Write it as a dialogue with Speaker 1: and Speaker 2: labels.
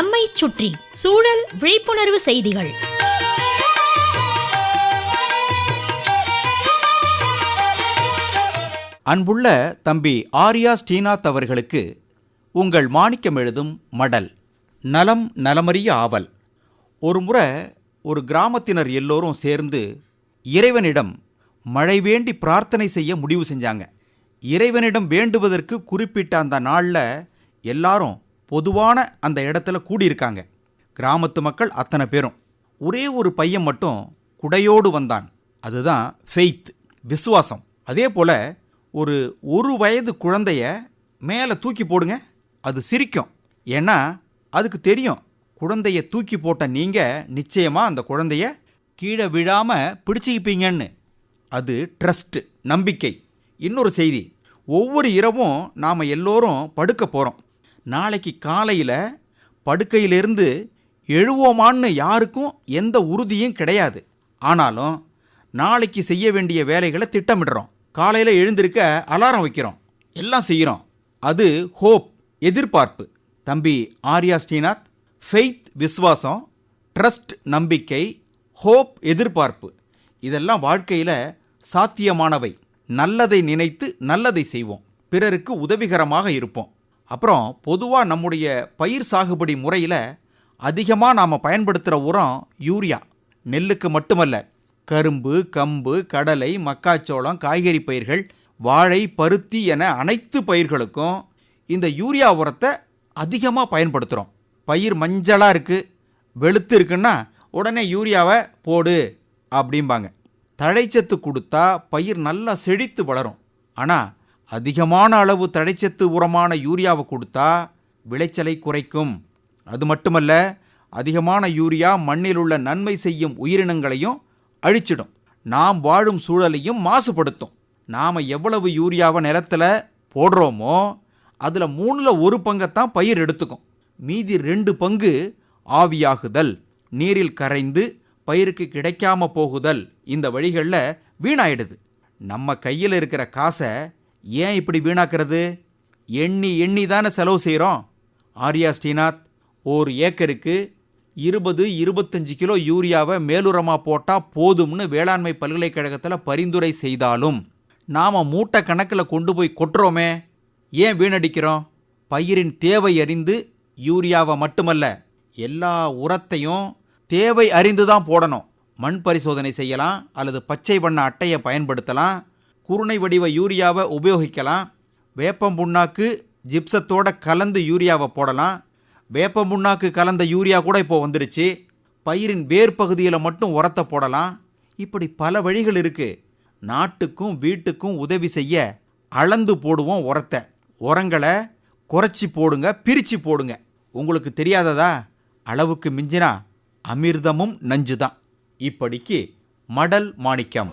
Speaker 1: நம்மை சுற்றி சூழல் விழிப்புணர்வு செய்திகள்.
Speaker 2: அன்புள்ள தம்பி ஆர்யா ஸ்ரீநாத் அவர்களுக்கு உங்கள் மாணிக்கம் எழுதும் மடல் நலம் நலமறிய ஆவல். ஒரு முறை ஒரு கிராமத்தினர் எல்லோரும் சேர்ந்து இறைவனிடம் மழை வேண்டி பிரார்த்தனை செய்ய முடிவு செஞ்சாங்க. இறைவனிடம் வேண்டுவதற்கு குறிப்பிட்ட அந்த நாளில் எல்லாரும் பொதுவான அந்த இடத்துல கூடியிருக்காங்க. கிராமத்து மக்கள் அத்தனை பேரும். ஒரே ஒரு பையன் மட்டும் குடையோடு வந்தான். அதுதான் ஃபெய்த் விசுவாசம். அதே போல் ஒரு ஒரு வயது குழந்தைய மேலே தூக்கி போடுங்க அது சிரிக்கும். ஏன்னா அதுக்கு தெரியும் குழந்தைய தூக்கி போட்ட நீங்கள் நிச்சயமாக அந்த குழந்தைய கீழே விழாமல் பிடிச்சிக்கிப்பீங்கன்னு. அது ட்ரஸ்ட்டு நம்பிக்கை. இன்னொரு செய்தி ஒவ்வொரு இரவும் நாம் எல்லோரும் படுக்க போகிறோம் நாளைக்கு காலையில் படுக்கையிலிருந்து எழுவோமான்னு யாருக்கும் எந்த உறுதியும் கிடையாது. ஆனாலும் நாளைக்கு செய்ய வேண்டிய வேலைகளை திட்டமிடுறோம். காலையில் எழுந்திருக்க அலாரம் வைக்கிறோம். எல்லாம் செய்கிறோம். அது ஹோப் எதிர்பார்ப்பு. தம்பி ஆர்யா ஸ்ரீநாத் ஃபெய்த் விஸ்வாசம் ட்ரஸ்ட் நம்பிக்கை ஹோப் எதிர்பார்ப்பு. இதெல்லாம் வாழ்க்கையில் சாத்தியமானவை. நல்லதை நினைத்து நல்லதை செய்வோம். பிறருக்கு உதவிகரமாக இருப்போம். அப்புறம் பொதுவாக நம்முடைய பயிர் சாகுபடி முறையில் அதிகமாக நாம் பயன்படுத்துகிற உரம் யூரியா. நெல்லுக்கு மட்டுமல்ல. கரும்பு கம்பு கடலை மக்காச்சோளம் காய்கறி பயிர்கள் வாழை பருத்தி என அனைத்து பயிர்களுக்கும் இந்த யூரியா உரத்தை அதிகமாக பயன்படுத்துகிறோம் பயிர் மஞ்சளாக இருக்குது வெளுத்து இருக்குன்னா உடனே யூரியாவை போடு அப்படிம்பாங்க. தழைச்சத்து கொடுத்தா பயிர் நல்லா செழித்து வளரும். ஆனால் அதிகமான அளவு தழைச்சத்து உரமான யூரியாவை கொடுத்தா விளைச்சலை குறைக்கும். அது மட்டுமல்ல அதிகமான யூரியா மண்ணில் உள்ள நன்மை செய்யும் உயிரினங்களையும் அழிச்சிடும். நாம் வாழும் சூழலையும் மாசுபடுத்தும். நாம் எவ்வளவு யூரியாவை நிலத்தில் போடுறோமோ அதில் மூணில் ஒரு பங்கைத்தான் பயிர் எடுத்துக்கும். மீதி ரெண்டு பங்கு ஆவியாகுதல் நீரில் கரைந்து பயிருக்கு கிடைக்காம போகுதல் இந்த வழிகளில் வீணாயிடுது. நம்ம கையில் இருக்கிற காசை ஏன் இப்படி வீணாக்கிறது? எண்ணி எண்ணி தானே செலவு செய்கிறோம் ஆர்யா ஸ்ரீநாத் ஒரு ஏக்கருக்கு இருபது இருபத்தஞ்சு கிலோ யூரியாவை மேலுரமாக போட்டால் போதும்னு வேளாண்மை பல்கலைக்கழகத்தில் பரிந்துரை செய்தாலும் நாம் மூட்டை கணக்கில் கொண்டு போய் கொட்டுறோமே. ஏன் வீணடிக்கிறோம்? பயிரின் தேவை அறிந்து யூரியாவை மட்டுமல்ல எல்லா உரத்தையும் தேவை அறிந்து தான் போடணும். மண் பரிசோதனை செய்யலாம் அல்லது பச்சை வண்ண அட்டையை பயன்படுத்தலாம். குருணை வடிவ யூரியாவை உபயோகிக்கலாம். வேப்பம் புண்ணாக்கு ஜிப்சத்தோட கலந்து யூரியாவை போடலாம். வேப்பம் புண்ணாக்கு கலந்த யூரியா கூட இப்போ வந்துருச்சு. பயிரின் வேர் பகுதியில் மட்டும் உரத்தை போடலாம். இப்படி பல வழிகள் இருக்குது நாட்டுக்கும் வீட்டுக்கும் உதவி செய்ய அளந்து போடுவோம் உரத்தை. உரங்களை குறைச்சி போடுங்க பிரித்து போடுங்க. உங்களுக்கு தெரியாததா? அளவுக்கு மிஞ்சினா அமிர்தமும் நஞ்சு தான் இப்படிக்கு மடல் மாணிக்கம்.